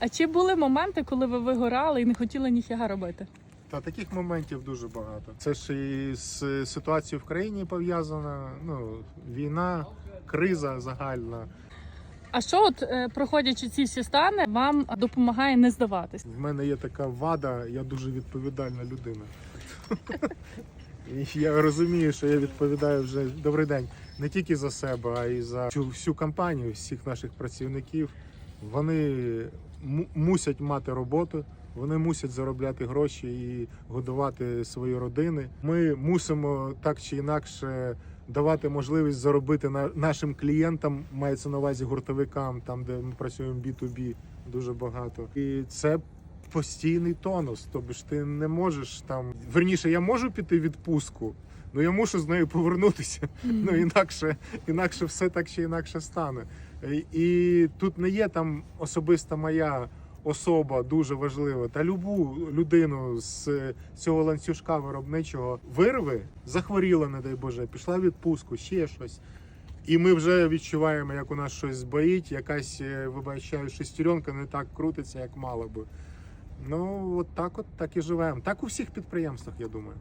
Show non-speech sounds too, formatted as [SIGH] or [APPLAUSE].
А чи були моменти, коли ви вигорали і не хотіли ніфіга робити? Та таких моментів дуже багато. Це ж і з ситуацією в країні пов'язана. Ну, війна, криза загальна. А що, от е, проходячи ці всі стани, вам допомагає не здаватись? В мене є така вада, я дуже відповідальна людина. [LAUGHS] І я розумію, що я відповідаю вже добрий день не тільки за себе, а й за всю, всю компанію, всіх наших працівників. Вони му- мусять мати роботу, вони мусять заробляти гроші і годувати свої родини. Ми мусимо так чи інакше давати можливість заробити на нашим клієнтам, мається на увазі гуртовикам, там де ми працюємо B2B дуже багато. І це постійний тонус. Тобто ж ти не можеш там. Верніше, я можу піти в відпустку, але я мушу з нею повернутися. Ну інакше, інакше все так чи інакше стане. І, і тут не є там особиста моя особа дуже важлива. Та любу людину з цього ланцюжка виробничого вирви, захворіла, не дай Боже, пішла в відпустку, ще щось. І ми вже відчуваємо, як у нас щось збоїть, якась, е, вибачаю, шестеренка не так крутиться, як мала би. Ну, от так от так і живемо. Так у всіх підприємствах, я думаю.